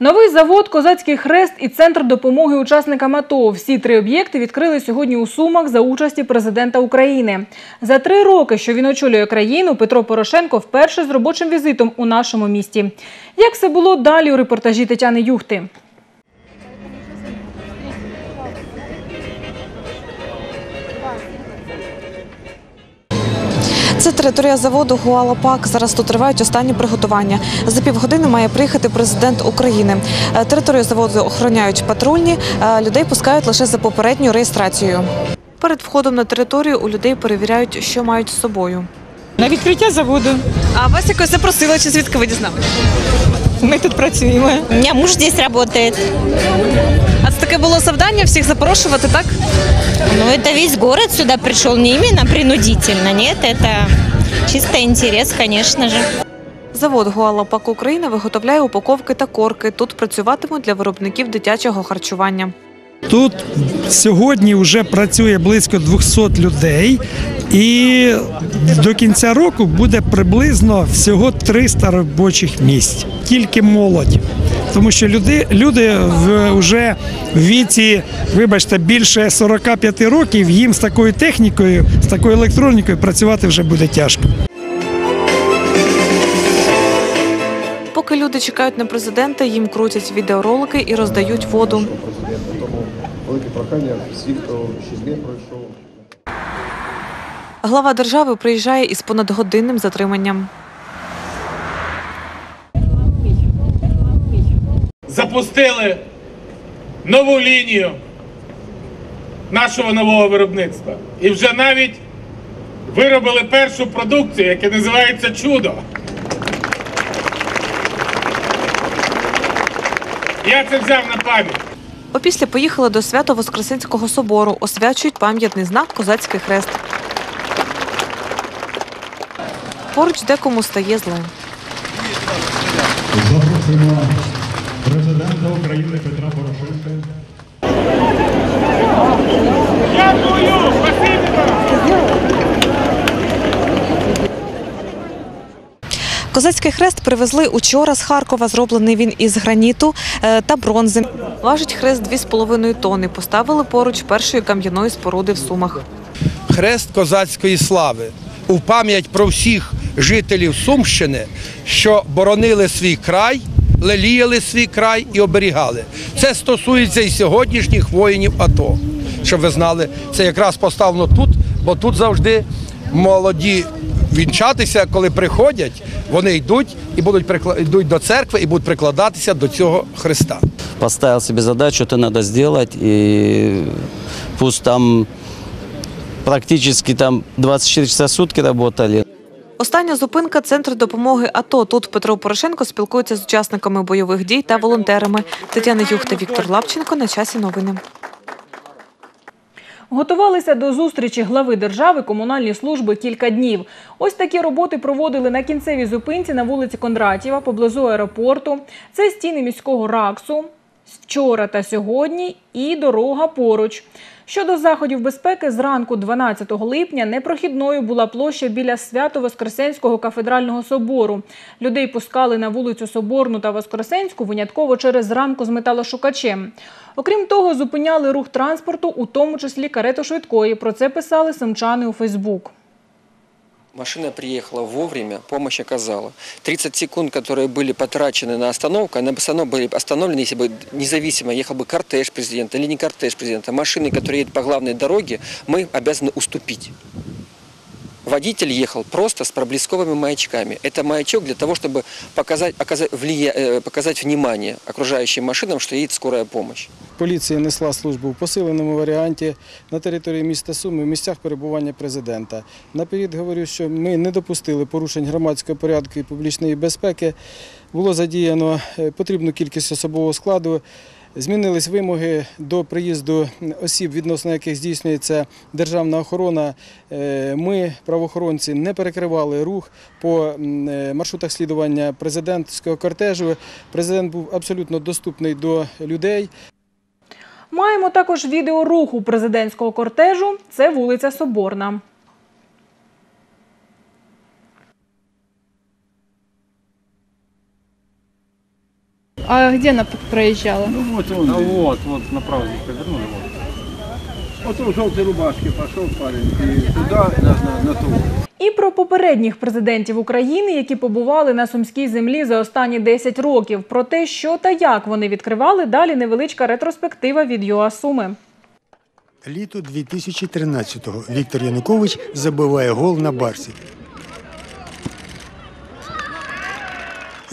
Новий завод, Козацький хрест і центр допомоги учасникам АТО. Всі три об'єкти відкрили сьогодні у Сумах за участі президента України. За три роки, що він очолює країну, Петро Порошенко вперше з робочим візитом у нашому місті. Як все було далі у репортажі Тетяни Юхти? Це територія заводу Гуалапак. Зараз тут тривають останні приготування. За півгодини має приїхати президент України. Е, Територію заводу охороняють патрульні. е, Людей пускають лише за попередньою реєстрацією. Перед входом на територію у людей перевіряють, що мають з собою. На відкриття заводу. А вас якось запросили, чи звідки ви дізналися? Ми тут працюємо. У меня муж здесь работает. Таке було завдання всіх запрошувати, так? Ну, это весь город сюда пришел не именно принудительно, нет, это чисто интерес, конечно же. Завод Гуалапак Україна виготовляє упаковки та корки. Тут працюватимуть для виробників дитячого харчування. Тут сьогодні вже працює близько 200 людей, і до кінця року буде приблизно всього 300 робочих місць. Тільки молодь. Тому що люди, люди вже в віці, вибачте, більше 45 років, їм з такою технікою, з такою електронікою працювати вже буде тяжко. Поки люди чекають на президента, їм крутять відеоролики і роздають воду. Прохання всіх, хто ще змін пройшов. Глава держави приїжджає із понадгодинним затриманням. запустили нову лінію нашого нового виробництва. І вже навіть виробили першу продукцію, яка називається чудо. Я це взяв на пам'ять. Опісля поїхали до Свято-Воскресенського собору, освячують пам'ятний знак Козацький хрест. Поруч декому стає зле. Запросимо президента України Петра Порошенка. Дякую! Козацький хрест привезли учора з Харкова. Зроблений він із граніту е, та бронзи. Важить хрест 2,5 тонни. Поставили поруч першої кам'яної споруди в Сумах. хрест козацької слави у пам'ять про всіх жителів Сумщини, що боронили свій край, леліяли свій край і оберігали. Це стосується і сьогоднішніх воїнів АТО. Щоб ви знали, це якраз поставлено тут, бо тут завжди молоді вінчатися, коли приходять, вони йдуть і будуть прикла- йдуть до церкви і будуть прикладатися до цього хреста. поставил себе задачу, это надо сделать, и пусть там практически там 24 часа сутки работали, Остання зупинка центр допомоги АТО. Тут Петро Порошенко спілкується з учасниками бойових дій та волонтерами. Тетяна Юхта, Віктор Лапченко. На часі новини. Готувалися до зустрічі глави держави комунальні служби кілька днів. Ось такі роботи проводили на кінцевій зупинці на вулиці Кондратєва поблизу аеропорту. Це стіни міського РАКСу вчора та сьогодні і дорога поруч. Щодо заходів безпеки, зранку 12 липня непрохідною була площа біля Свято-Воскресенського кафедрального собору. Людей пускали на вулицю Соборну та Воскресенську винятково через рамку з металошукачем. Окрім того, зупиняли рух транспорту, у тому числі карету швидкої. Про це писали сумчани у Фейсбук. Машина приехала вовремя, помощь оказала. 30 секунд, которые были потрачены на остановку, они были остановлены, если бы независимо ехал бы кортеж президента или не кортеж президента. Машины, которые едут по главной дороге, мы обязаны уступить. Водитель ехал просто с проблесковыми маячками. Это маячок для того, чтобы показать, оказать, влия- э, показать внимание окружающим машинам, что едет скорая помощь. Поліція несла службу в посиленому варіанті на території міста Суми в місцях перебування президента. Наперед говорю, що ми не допустили порушень громадського порядку і публічної безпеки. Було задіяно е, потрібну кількість особового складу. Змінились вимоги до приїзду осіб, відносно яких здійснюється державна охорона. Е, Ми, правоохоронці, не перекривали рух по е, маршрутах слідування президентського кортежу. Президент був абсолютно доступний до людей. Маємо також відео руху президентського кортежу. Це вулиця Соборна. А где она проезжала? Ну вот он. А вот, вот направо здесь повернули. Вот. Вот в жовті рубашки пішов парень і туди на, на, на ту. І про попередніх президентів України, які побували на сумській землі за останні 10 років. Про те, що та як вони відкривали, далі невеличка ретроспектива від ЮА Суми. Літо 2013-го Віктор Янукович забиває гол на Барсі.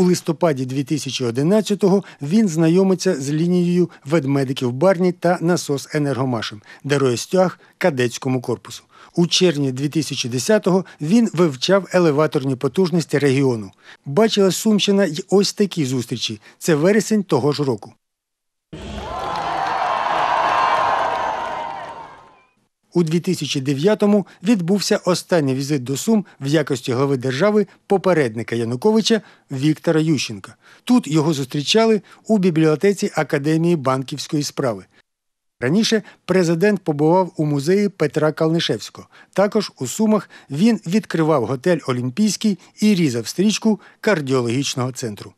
У листопаді 2011-го він знайомиться з лінією ведмедиків Барні та насос енергомашем, дарує стяг кадетському корпусу. У червні 2010-го він вивчав елеваторні потужності регіону. Бачила Сумщина й ось такі зустрічі. Це вересень того ж року. У 2009-му відбувся останній візит до Сум в якості глави держави попередника Януковича Віктора Ющенка. Тут його зустрічали у бібліотеці Академії банківської справи. Раніше президент побував у музеї Петра Калнишевського. Також у Сумах він відкривав готель Олімпійський і різав стрічку кардіологічного центру.